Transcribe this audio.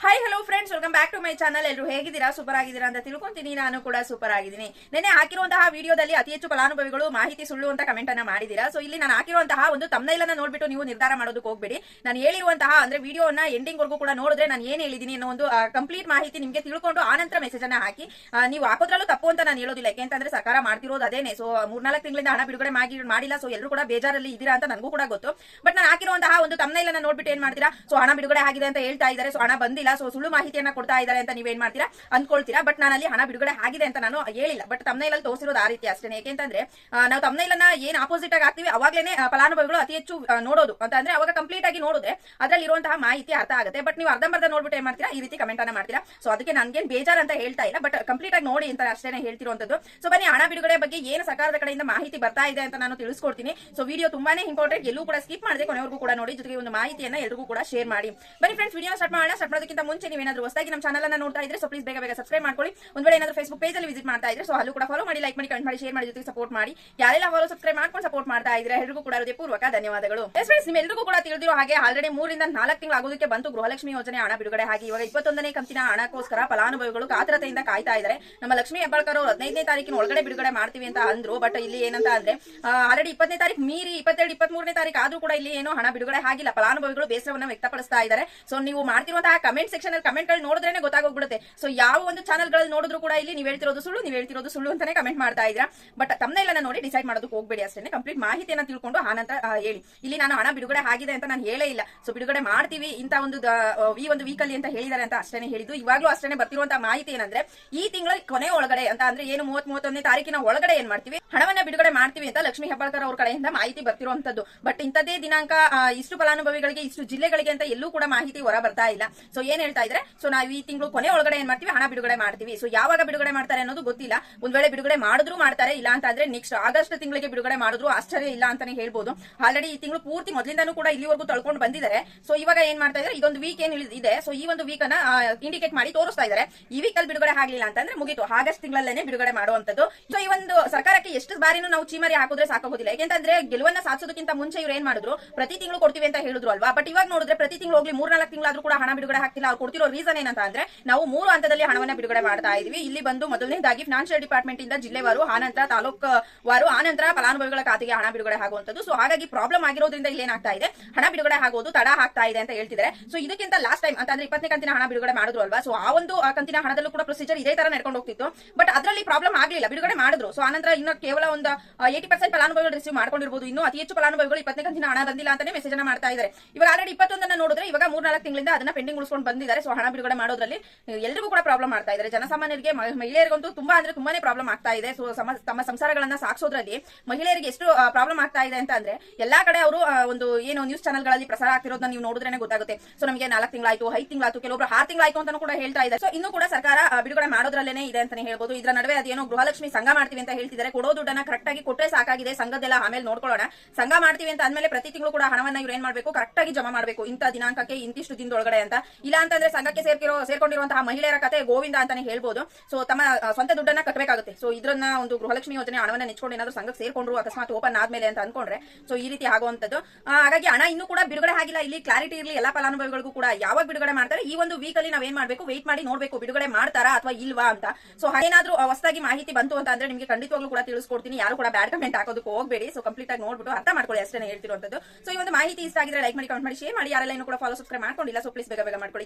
Hi hello friends welcome back to my channel ಎಲ್ಲರೂ ಹೇಗಿದ್ದೀರಾ? Super ಆಗಿದ್ದೀರಾ ಅಂತ ತಿಳ್ಕೊಂತೀನಿ. ನಾನು ಕೂಡ ಸೂಪರ್ ಆಗಿದ್ದೀನಿ. ನೆನೆ ಹಾಕಿರುವಂತಹ ವಿಡಿಯೋದಲ್ಲಿ ಅತಿ ಹೆಚ್ಚು ಫಲಾನುಭವಿಗಳು ಮಾಹಿತಿ ಸುಳ್ಳು ಅಂತ ಕಮೆಂಟ್ ಅನ್ನ ಮಾಡಿದ್ದೀರಾ? ಸೊ ಇಲ್ಲಿ ನಾನು ಹಾಕಿರುವಂತಹ ಒಂದು ತಮ್ನೈಲನ್ನ ನೋಡ್ಬಿಟ್ಟು ನೀವು ನಿರ್ಧಾರ ಮಾಡೋದಕ್ಕೆ ಹೋಗ್ಬೇಡಿ. ನಾನು ಹೇಳಿರುವಂತಹ ಅಂದ್ರೆ ವಿಡಿಯೋನ ಎಂಡಿಂಗ್ ವರ್ಗೂ ಕೂಡ ನೋಡಿದ್ರೆ ನಾನು ಏನ್ ಹೇಳಿದೀನಿ ಅನ್ನೋ ಒಂದು ಕಂಪ್ಲೀಟ್ ಮಾಹಿತಿ ನಿಮಗೆ ತಿಳ್ಕೊಂಡು ಆನಂತರ ಮೆಸೇಜ್ ಅನ್ನ ಹಾಕಿ. ನೀವು ಹಾಕೋದ್ರಲ್ಲೂ ತಪ್ಪು ಅಂತ ನಾನು ಹೇಳೋದಿಲ್ಲ. ಯಾಕೆಂತಂದ್ರೆ ಸರ್ಕಾರ ಮಾಡ್ತಿರೋದು ಅದೇನೆ. ಸೊ ಮೂರ್ನಾಲ್ಕು ತಿಂಗಳಿಂದ ಹಣ ಬಿಡುಗಡೆ ಮಾಡಿ, ಮಾಡಿಲ್ಲ. ಸೊ ಎಲ್ಲರೂ ಕೂಡ ಬೇಜಾರಲ್ಲಿ ಇದ್ದೀರಾ ಅಂತ ನನಗೂ ಕೂಡ ಗೊತ್ತು. ಬಟ್ ನಾನು ಹಾಕಿರುವಂತಹ ಒಂದು ತಮ್ನೈಲನ್ನ ನೋಡ್ಬಿಟ್ಟು ಏನ್ ಮಾಡ್ತೀರಾ? ಸೊ ಹಣ ಬಿಡುಗಡೆ ಆಗಿದೆ ಅಂತ ಹೇಳ್ತಾ ಇದ್ದಾರೆ. ಸೊ ಹಣ ಬಂದಿಲ್ಲ. ಸೊ ಸುಳ್ಳು ಮಾಹಿತಿಯನ್ನ ಕೊಡ್ತಾ ಇದ್ದಾರೆ ಅಂತ ನೀವೇನ್ ಮಾಡ್ತೀರಾ? ಅನ್ಕೊಳ್ತೀರಾ ಬಟ್ ನಾನು ಅಲ್ಲಿ ಹಣ ಬಿಡುಗಡೆ ಆಗಿದೆ ಅಂತ ನಾನು ಹೇಳಿಲ್ಲ. ಬಟ್ ತಮ್ಮನೈಲಲ್ಲಿ ತೋರಿಸಿರೋದು ಆ ರೀತಿ ಅಷ್ಟೇ ಯಾಕೆಂತಂದ್ರೆ ನಾವು ತಮ್ಮನೈಲನ್ನ ಏನ್ ಆಪೋಸಿಟ್ ಆಗಿ ಹಾಕ್ತಿವಿ, ಅವಾಗ್ಲೇನೆ ಫಲಾನುಭವಿಗಳು ಅತಿ ಹೆಚ್ಚು ನೋಡೋದು. ಅಂತ ಅಂದ್ರೆ ಅವಾಗ ಕಂಪ್ಲೀಟ್ ಆಗಿ ನೋಡಿದ್ರೆ ಅದ್ರಲ್ಲಿ ಇರುವಂತಹ ಮಾಹಿತಿ ಅರ್ಥ ಆಗುತ್ತೆ. ಬಟ್ ನೀವು ಅರ್ಧಂಬರ್ಧ ನೋಡ್ಬಿಟ್ಟು ಏನ್ ಮಾಡ್ತೀರಾ, ಈ ರೀತಿ ಕಮೆಂಟ್ ಅನ್ನ ಮಾಡ್ತೀರಾ. ಸೊ ಅದಕ್ಕೆ ನನ್ಗೇನ್ ಬೇಜಾರ್ ಅಂತ ಹೇಳ್ತಾ ಇಲ್ಲ ಬಟ್ ಕಂಪ್ಲೀಟ್ ಆಗಿ ನೋಡಿ ಅಂತ ಅಷ್ಟೇ ಹೇಳ್ತಿರುವಂತದ್ದು ಸೊ ಬನ್ನಿ, ಹಣ ಬಿಡುಗಡೆ ಬಗ್ಗೆ ಏನು ಸರ್ಕಾರದ ಕಡೆಯಿಂದ ಮಾಹಿತಿ ಬರ್ತಾ ಇದೆ ಅಂತ ನಾನು ತಿಳಿಸ್ಕೊಡ್ತೀನಿ. ಸೊ ವಿಡಿಯೋ ತುಂಬಾನೇ ಇಂಪಾರ್ಟೆಂಟ್ ಎಲ್ಲೂ ಕೂಡ ಸ್ಕಿಪ್ ಮಾಡದೆ ಕೊನೆವರೆಗೂ ಕೂಡ ನೋಡಿ, ಜೊತೆಗೆ ಒಂದು ಮಾಹಿತಿಯನ್ನ ಎಲ್ಲರಿಗೂ ಕೂಡ ಶೇರ್ ಮಾಡಿ. ಬನ್ನಿ ಫ್ರೆಂಡ್ಸ್ ವಿಡಿಯೋ ಸ್ಟಾರ್ಟ್ ಮಾಡೋಣ. ಮುಂಚೆ ನೀವೇನಾದ್ರೂ ಹೊಸದಾಗಿ ನಮ್ಮ ಚಾನಲ್ ಅನ್ನ ನೋಡ್ತಾ ಇದ್ರೆ ಸೊ ಪ್ಲೀಸ್ ಬೇಗ ಬೇಗ ಸಬ್ಸ್ಕ್ರೈಬ್ ಮಾಡ್ಕೊಳ್ಳಿ. ಒಂದ್ ವೇಳೆ ಏನಾದ್ರೂ ಫೇಸ್ಬುಕ್ ಪೇಜ್ ಅಲ್ಲಿ ವಿಸಿಟ್ ಮಾಡ್ತಾ ಇದ್ರೆ ಸೊ ಅಲ್ಲೂ ಕೂಡ ಫಾಲೋ ಮಾಡಿ ಲೈಕ್ ಮಾಡಿ ಕಮೆಂಟ್ ಮಾಡಿ ಶೇರ್ ಮಾಡಿ ಜೊತೆಗೆ ಸಪೋರ್ಟ್ ಮಾಡಿ. ಯಾರೆಲ್ಲ ಫಾಲೋ ಸಬ್ಸ್ಕ್ರೈಬ್ ಮಾಡ್ಕೊಂಡು ಸಪೋರ್ಟ್ ಮಾಡ್ತಾ ಇದ್ರೆ ಎಲ್ಲರಿಗೂ ಕೂಡ ಪೂರ್ವಕ ಧನ್ಯವಾದಗಳು. ಎಸ್ ಫ್ರೆಂಡ್ಸ್ ನಿಮ್ಮೆಲ್ಲರಿಗೂ ಕೂಡ ತಿಳಿದಿರೋ ಹಾಗೆ ಆಲ್ರೆಡಿ ಮೂರಿಂದ ನಾಲ್ಕು ತಿಂಗಳು ಆಗೋದಕ್ಕೆ ಬಂತು ಗೃಹಲಕ್ಷ್ಮಿ ಯೋಜನೆ ಹಣ ಬಿಡುಗಡೆ ಆಗಿ. ಇವಾಗ ಇಪ್ಪತ್ತೊಂದನೇ ಕಂತಿನ ಹಣಕ್ಕೋಸ್ಕರ ಫಲಾನುಭವಿಗಳು ಕಾತರತೆಯಿಂದ ಕಾಯ್ತಾ ಇದ್ದಾರೆ ನಮ್ಮ ಲಕ್ಷ್ಮಿ ಹೆಬ್ಬಾಳ್ಕರ್ ಅವರು ಹದಿನೈದನೇ ತಾರೀಕಿನ ಒಳಗಡೆ ಬಿಡುಗಡೆ ಮಾಡ್ತೀವಿ ಅಂತ ಅಂದ್ರು ಬಟ್ ಇಲ್ಲಿ ಏನಂತ ಅಂದ್ರೆ ಆಲ್ರೆಡಿ ಇಪ್ಪತ್ತನೇ ತಾರೀಕು ಮೀರಿ ಇಪ್ಪತ್ತೆರಡು, ಇಪ್ಪತ್ಮೂರನೇ ತಾರೀಕು ಆದ್ರೂ ಕೂಡ ಇಲ್ಲಿ ಏನೋ ಹಣ ಬಿಡುಗಡೆ ಆಗಿಲ್ಲ. ಫಲಾನುಭವಿಗಳು ಬೇಸರವನ್ನು ವ್ಯಕ್ತಪಡಿಸ್ತಾ ಇದ್ದಾರೆ ಸೊ ನೀವು ಮಾಡ್ತಿರುವಂತಹ ಕಮೆಂಟ್ ಸೆಕ್ಷನ್ ಅಲ್ಲಿ ಕಮೆಂಟ್ಗಳು ನೋಡಿದ್ರೆ ಗೊತ್ತಾಗೋಗ್ಬಿಡುತ್ತೆ. ಸೊ ಯಾವ ಒಂದು ಚಾನಲ್ಗಳಲ್ಲಿ ನೋಡಿದ್ರು ಕೂಡ ಇಲ್ಲಿ ನೀವು ಹೇಳ್ತಿರೋದು ಸುಳ್ಳು, ನೀವು ಹೇಳ್ತಿರೋದು ಸುಳ್ಳು ಅಂತಾನೆ ಕಮೆಂಟ್ ಮಾಡ್ತಾ ಇದ್ದೀರಾ. ಬಟ್ ತಮ್ಮನೆಲ್ಲ ನೋಡಿ ಡಿಸೈಡ್ ಮಾಡೋದಕ್ಕೆ ಹೋಗ್ಬೇಡಿ ಅಷ್ಟೇ ಕಂಪ್ಲೀಟ್ ಮಾಹಿತಿಯನ್ನ ತಿಳ್ಕೊಂಡು ಆನಂತರ ಹೇಳಿ. ಇಲ್ಲಿ ನಾನು ಹಣ ಬಿಡುಗಡೆ ಆಗಿದೆ ಅಂತ ನಾನು ಹೇಳೇ ಇಲ್ಲ. ಸೊ ಬಿಡುಗಡೆ ಮಾಡ್ತೀವಿ ಇಂತ ಒಂದು ಈ ಒಂದು ವೀಕಲ್ಲಿ ಅಂತ ಹೇಳಿದ್ದಾರೆ ಅಂತ ಅಷ್ಟೇ ಹೇಳಿದ್ದು. ಇವಾಗ್ಲೂ ಅಷ್ಟೇ ಬರ್ತಿರುವಂತಹ ಮಾಹಿತಿ ಏನಂದ್ರೆ, ಈ ತಿಂಗಳ ಕೊನೆ ಒಳಗಡೆ ಅಂತ ಅಂದ್ರೆ ಏನು ಮೂವತ್ ಮೂವತ್ತೊಂದನೇ ತಾರೀಕಿನ ಒಳಗಡೆ ಏನ್ ಮಾಡ್ತೀವಿ? ಹಣವನ್ನ ಬಿಡುಗಡೆ ಮಾಡ್ತೀವಿ ಅಂತ ಲಕ್ಷ್ಮೀ ಹೆಬ್ಬಾಳ್ಕರ್ ಅವ್ರ ಕಡೆಯಿಂದ ಮಾಹಿತಿ ಬರ್ತಿರುವಂತದ್ದು ಬಟ್ ಇಂಥದ್ದೇ ದಿನಾಂಕ ಇಷ್ಟು ಫಲಾನುಭವಿಗಳಿಗೆ, ಇಷ್ಟು ಜಿಲ್ಲೆಗಳಿಗೆ ಅಂತ ಎಲ್ಲೂ ಕೂಡ ಮಾಹಿತಿ ಹೊರ ಬರ್ತಾ ಇಲ್ಲ. ಸೊ ಏನ್ ಹೇಳ್ತಾ ಇದ್ರೆ ಸೊ ನಾವು ಈ ತಿಂಗಳು ಕೊನೆ ಒಳಗಡೆ ಏನ್ ಮಾಡ್ತೀವಿ, ಹಣ ಬಿಡುಗಡೆ ಮಾಡ್ತೀವಿ. ಸೊ ಯಾವಾಗ ಬಿಡುಗಡೆ ಮಾಡ್ತಾರೆ ಅನ್ನೋದು ಗೊತ್ತಿಲ್ಲ. ಒಂದ್ ವೇಳೆ ಬಿಡುಗಡೆ ಮಾಡಿದ್ರು ಮಾಡ್ತಾರೆ, ಇಲ್ಲ ಅಂತ ಅಂದ್ರೆ ನೆಕ್ಸ್ಟ್ ಆಗಸ್ಟ್ ತಿಂಗಳಿಗೆ ಬಿಡುಗಡೆ ಮಾಡಿದ್ರು ಆಶ್ಚರ್ಯ ಇಲ್ಲ ಅಂತಾನೆ ಹೇಳ್ಬೋದು. ಆಲ್ರೆಡಿ ಈ ತಿಂಗಳು ಪೂರ್ತಿ ಮೊದಲಿಂದಾನು ಕೂಡ ಇಲ್ಲಿವರೆಗೂ ತಳ್ಕೊಂಡು ಬಂದಿದ್ದಾರೆ. ಸೊ ಇವಾಗ ಏನ್ ಮಾಡ್ತಾ ಇದ್ರೆ, ಇದೊಂದು ವೀಕ್ ಏನ್ ಇದೆ. ಸೊ ಈ ಒಂದು ವೀಕ್ ಅನ್ನ ಇಂಡಿಕೇಟ್ ಮಾಡಿ ತೋರಿಸ್ತಾ ಇದ್ದಾರೆ ಈ ವೀಕ್ ಅಲ್ಲಿ ಬಿಡುಗಡೆ ಆಗ್ಲಿಲ್ಲ ಅಂತಂದ್ರೆ ಮುಗಿತು. ಆಗಸ್ಟ್ ತಿಂಗಳಲ್ಲೇ ಬಿಡುಗಡೆ ಮಾಡುವಂತದ್ದು ಸೊ ಈ ಒಂದು ಸರ್ಕಾರಕ್ಕೆ ಎಷ್ಟು ಬಾರಿನೂ ನಾವು ಚೀಮರಿ ಹಾಕಿದ್ರೆ ಸಾಕಾಗೋದಿಲ್ಲ. ಯಾಕೆಂತಂದ್ರೆ ಗೆಲುವನ್ನ ಸಾಧಿಸೋದಕ್ಕಿಂತ ಮುಂಚೆ ಇವ್ರು ಏನ್ ಮಾಡಿದ್ರು, ಪ್ರತಿ ತಿಂಗಳು ಕೊಡ್ತೀವಿ ಅಂತ ಹೇಳಿದ್ರು ಅಲ್ವಾ? ಬಟ್ ಇವಾಗ ನೋಡಿದ್ರೆ ಪ್ರತಿ ತಿಂಗಳು ಹೋಗ್ಲಿ ಮೂರ್ನಾಲ್ಕು ತಿಂಗಳಾದ್ರೂ ಕೂಡ ಹಣ ಬಿಡುಗಡೆ ಆಗ್ತಿಲ್ಲ ಅವ್ರು ಕೊಡ್ತಿರೋ ರೀಸನ್ ಏನಂತ ಅಂದ್ರೆ ನಾವು ಮೂರು ಹಂತದಲ್ಲಿ ಹಣವನ್ನ ಬಿಡುಗಡೆ ಮಾಡ್ತಾ ಇದೀವಿ. ಇಲ್ಲಿ ಬಂದು ಮೊದಲನೇದಾಗಿ ಫಿನಾನ್ಷಿಯಲ್ ಡಿಪಾರ್ಟ್ಮೆಂಟ್ ಇಂದ ಜಿಲ್ಲೆವಾರು ಆನಂತರ ತಾಲೂಕು ವಾರು ಆನಂತರ ಫಲಾನುಭವಿಗಳ ಖಾತೆಗೆ ಹಣ ಬಿಡುಗಡೆ ಆಗುವಂತದ್ದು ಸೊ ಹಾಗಾಗಿ ಪ್ರಾಬ್ಲಮ್ ಆಗಿರೋದ್ರಿಂದ ಇಲ್ಲಿ ಏನಾಗ್ತಾ ಇದೆ? ಹಣ ಬಿಡುಗಡೆ ಆಗೋದು ತಡ ಆಗ್ತಾ ಇದೆ ಅಂತ ಹೇಳ್ತಿದ್ದಾರೆ. ಸೊ ಇದಕ್ಕಿಂತ ಲಾಸ್ಟ್ ಟೈಮ್ ಅಂತಂದ್ರೆ ಇಪ್ಪತ್ತನೇ ಕಂತಿನ ಹಣ ಬಿಡುಗಡೆ ಮಾಡಿದ್ರು ಅಲ್ವಾ? ಸೊ ಆ ಒಂದು ಕಂತಿನ ಹಣದಲ್ಲೂ ಕೂಡ ಪ್ರೊಸೀಜರ್ ಇದೇ ತರ ನಡ್ಕೊಂಡು ಹೋಗ್ತಿತ್ತು. ಬಟ್ ಅದರಲ್ಲಿ ಪ್ರಾಬ್ಲಮ್ ಆಗಲಿಲ್ಲ. ಬಿಡುಗಡೆ ಮಾಡಿದ್ರು. ಸೊ ಆನಂತರ ಇನ್ನು ಕೇವಲ ಒಂದು ಏಟಿ ಪರ್ಸೆಂಟ್ ಫಲಾನುಭವಿಗಳು ರಿಸೀವ್ ಮಾಡ್ಕೊಂಡಿರಬಹುದು ಇನ್ನು ಅತಿ ಹೆಚ್ಚು ಫಲಾನುಭವಿಗಳು ಇಪ್ಪತ್ತನೇ ಕಂತಿನ ಹಣ ಬಂದಿಲ್ಲ ಅಂತಾನೆ ಮೆಸೇಜ್ ಮಾಡ್ತಾ ಇದ್ದಾರೆ. ಇವಾಗ ಆಲ್ರೆಡಿ ಇಪ್ಪತ್ತೊಂದನ್ನ ನೋಡಿದ್ರೆ ಇವಾಗ ಮೂರ್ನಾಲ್ಕು ತಿಂಗಳಿಂದ ಅದನ್ನ ಪೆಂಡಿಂಗ್ ಬಂದಿದ್ದಾರೆ ಸೊ ಹಣ ಬಿಡುಗಡೆ ಮಾಡೋದ್ರಲ್ಲಿ ಎಲ್ರಿಗೂ ಕೂಡ ಪ್ರಾಬ್ಲಮ್ ಮಾಡ್ತಾ ಇದ್ದಾರೆ ಜನಸಾಮಾನ್ಯರಿಗೆ ಮಹಿಳೆಯರಿಗಂತೂ ತುಂಬಾ ಅಂದ್ರೆ ತುಂಬಾನೇ ಪ್ರಾಬ್ಲಮ್ ಆಗ್ತಾ ಇದೆ. ಸೊ ತಮ್ಮ ಸಂಸಾರಗಳನ್ನ ಸಾಕ್ಸೋದ್ರಲ್ಲಿ ಮಹಿಳೆಯರಿಗೆ ಎಷ್ಟು ಪ್ರಾಬ್ಲಮ್ ಆಗ್ತಾ ಇದೆ ಅಂತ ಅಂದ್ರೆ, ಎಲ್ಲಾ ಕಡೆ ಅವರು ಒಂದು ಏನು ನ್ಯೂಸ್ ಚಾನಲ್ಗಳಲ್ಲಿ ಪ್ರಸಾರ ಆಗ್ತಿರೋದನ್ನ ನೀವು ನೋಡಿದ್ರೆ ಗೊತ್ತಾಗುತ್ತೆ. ಸೊ ನಮಗೆ ನಾಲ್ಕು ತಿಂಗಳಾಯ್ತು, ಐದು ತಿಂಗಳಾಯ್ತು, ಕೆಲವೊಬ್ರು ಆರು ತಿಂಗಳಾಯ್ತು ಅಂತ ಕೂಡ ಹೇಳ್ತಾ ಇದ್ದಾರೆ. ಸೊ ಇನ್ನು ಕೂಡ ಸರ್ಕಾರ ಬಿಡುಗಡೆ ಮಾಡೋದ್ರಲ್ಲೇ ಇದೆ ಅಂತಾನೆ ಹೇಳ್ಬೋದು. ಇದರ ನಡುವೆ ಅದೇನೋ ಗೃಹಲಕ್ಷ್ಮಿ ಸಂಘ ಮಾಡ್ತೀವಿ ಅಂತ ಹೇಳ್ತಿದ್ದಾರೆ. ಕೊಡೋ ದುಡ್ಡನ್ನ ಕರೆಕ್ಟ್ ಆಗಿ ಕೊಟ್ಟರೆ ಸಾಕಾಗಿದೆ. ಸಂಘದೆಲ್ಲ ಆಮೇಲೆ ನೋಡ್ಕೊಳ್ಳೋಣ. ಸಂಘ ಮಾಡ್ತೀವಿ ಅಂತ ಅಂದ್ಮೇಲೆ ಪ್ರತಿ ತಿಂಗಳು ಕೂಡ ಹಣವನ್ನ ಇವ್ರು ಏನ್ ಮಾಡಬೇಕು? ಕರೆಕ್ಟ್ ಆಗಿ ಜಮಾ ಮಾಡಬೇಕು. ಇಂಥ ದಿನಾಂಕಕ್ಕೆ ಇಂತಿಷ್ಟು ದಿನದೊಳಗಡೆ ಅಂತ. ಇಲ್ಲ ಅಂತಂದ್ರೆ ಸಂಘಕ್ಕೆ ಸೇರ್ಕಿರೋ, ಸೇರ್ಕೊಂಡಿರುವಂತಹ ಮಹಿಳೆಯರ ಕತೆ ಗೋವಿಂದ ಅಂತಾನೆ ಹೇಳ್ಬೋದು. ಸೊ ತಮ್ಮ ಸ್ವಂತ ದುಡ್ಡನ್ನ ಕಟ್ಟಬೇಕಾಗುತ್ತೆ ಸೊ ಇದ್ರನ್ನ ಒಂದು ಗೃಹಲಕ್ಷ್ಮಿ ಯೋಜನೆ ಹಣವನ್ನ ನೆಚ್ಕೊಂಡು ಏನಾದ್ರು ಸಂಘಕ್ಕೆ ಸೇರ್ಕೊಂಡ್ರು, ಅಕಸ್ಮಾತ್ ಓಪನ್ ಆದ್ಮೇಲೆ ಅಂತ ಅನ್ಕೊಂಡ್ರೆ ಸೊ ಈ ರೀತಿ ಆಗುವಂತದ್ದು ಹಾಗಾಗಿ ಹಣ ಇನ್ನೂ ಕೂಡ ಬಿಡುಗಡೆ ಆಗಿಲ್ಲ. ಇಲ್ಲಿ ಕ್ಲಾರಿಟಿ ಇರಲಿ, ಎಲ್ಲಾ ಫಲಾನುಭವಿಗಳಿಗೂ ಕೂಡ ಯಾವಾಗ ಬಿಡುಗಡೆ ಮಾಡ್ತಾರೆ, ಈ ಒಂದು ವೀಕ್ ಅಲ್ಲಿ ನಾವೇನ್ ಮಾಡಬೇಕು ವೇಟ್ ಮಾಡಿ ನೋಡ್ಬೇಕು, ಬಿಡುಗಡೆ ಮಾಡ್ತಾರಾ ಅಥವಾ ಇಲ್ವಾ ಅಂತ. ಸೊ ಏನಾದ್ರೂ ಹೊಸದಾಗಿ ಮಾಹಿತಿ ಬಂತು ಅಂತ ಅಂದ್ರೆ ನಿಮಗೆ ಖಂಡಿತವಾಗ್ಲೂ ಕೂಡ ತಿಳಿಸ್ಕೊಡ್ತೀನಿ. ಯಾರು ಕೂಡ ಬ್ಯಾಡ್ ಕಮೆಂಟ್ ಹಾಕೋದಕ್ಕೆ ಹೋಗಬೇಡಿ. ಸೊ ಕಂಪ್ಲೀಟ್ ಆಗಿ ನೋಡ್ಬಿಟ್ಟು ಅರ್ಥ ಮಾಡ್ಕೊಳ್ಳಿ ಅಷ್ಟೇ ಹೇಳ್ತಿರುವಂತದ್ದು ಸೊ ಈ ಒಂದು ಮಾಹಿತಿ ಇಷ್ಟ ಆಗಿದ್ರೆ ಲೈಕ್ ಮಾಡಿ ಕಮೆಂಟ್ ಮಾಡಿ ಶೇರ್ ಮಾಡಿ. ಯಾರೆಲ್ಲ ಕೂಡ ಫಾಲೋ ಸಬ್ಸ್ಕ್ರೈಬ್ ಮಾಡ್ಕೊಂಡಿಲ್ಲ ಪ್ಲೀಸ್ ಬೇಗ ಬೇಗ ಮಾಡ್ಕೊಳ್ಳಿ.